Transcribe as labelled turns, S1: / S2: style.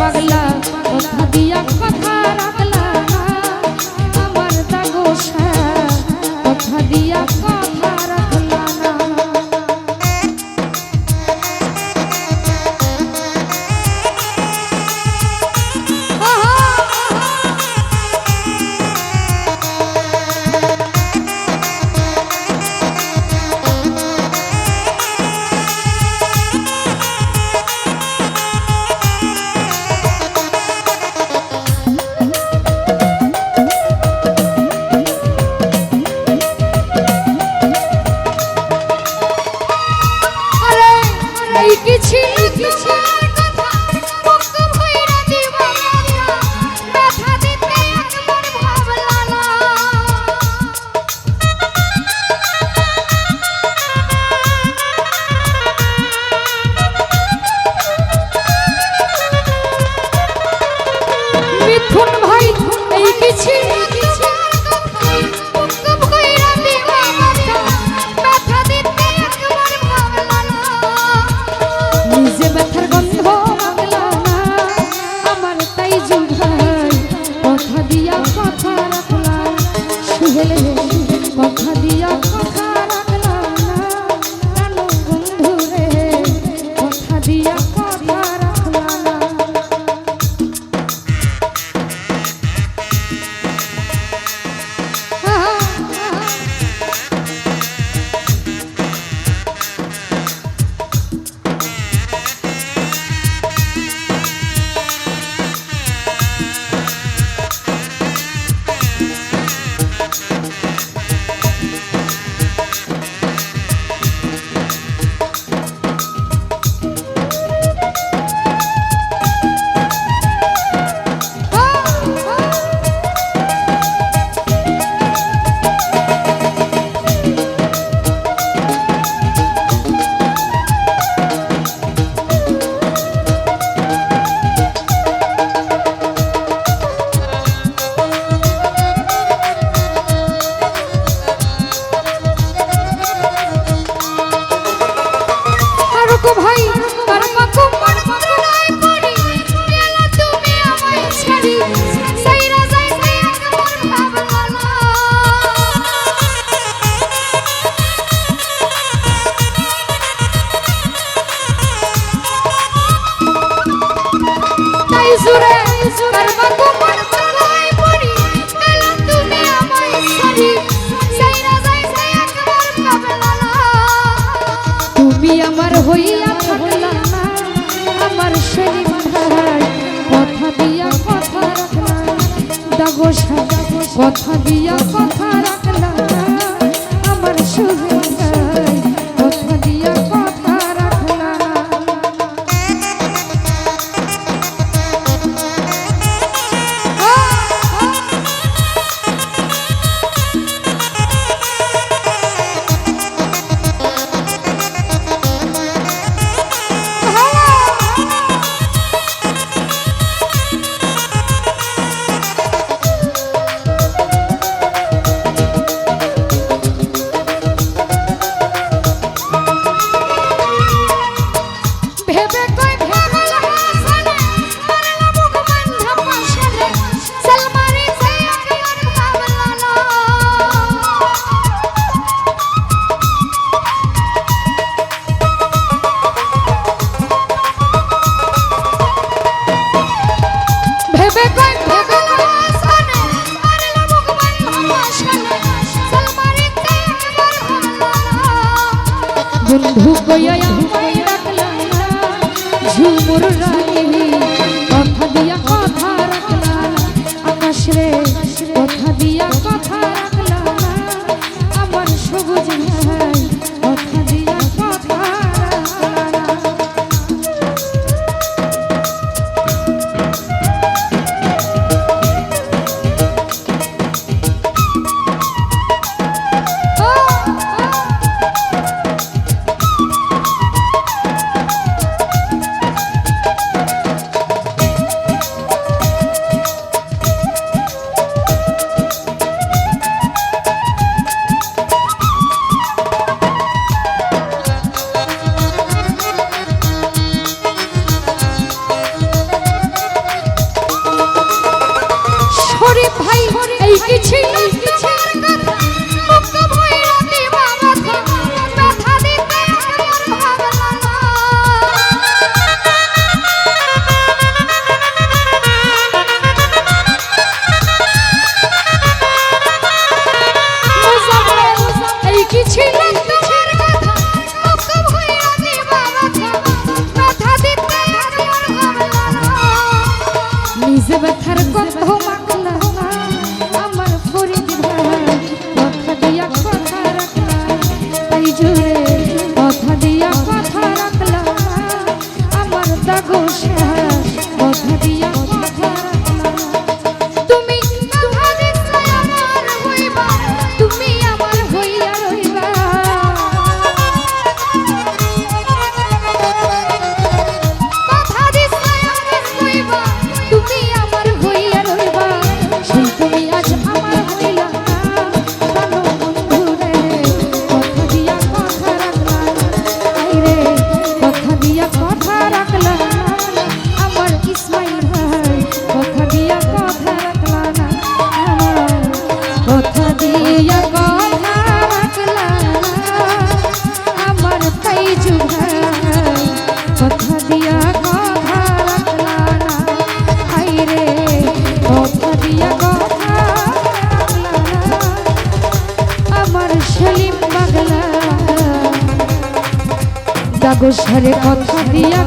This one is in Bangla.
S1: পাগলা কথা দিয়া কথা রাখলা। Yes. কথা দিয়া কথা রাখ সাধু কইয়া আমায় রাখলাম না ঝুমুর রাগিনী কথা কথা দিয়া কথা গোসরে কথা দিয়া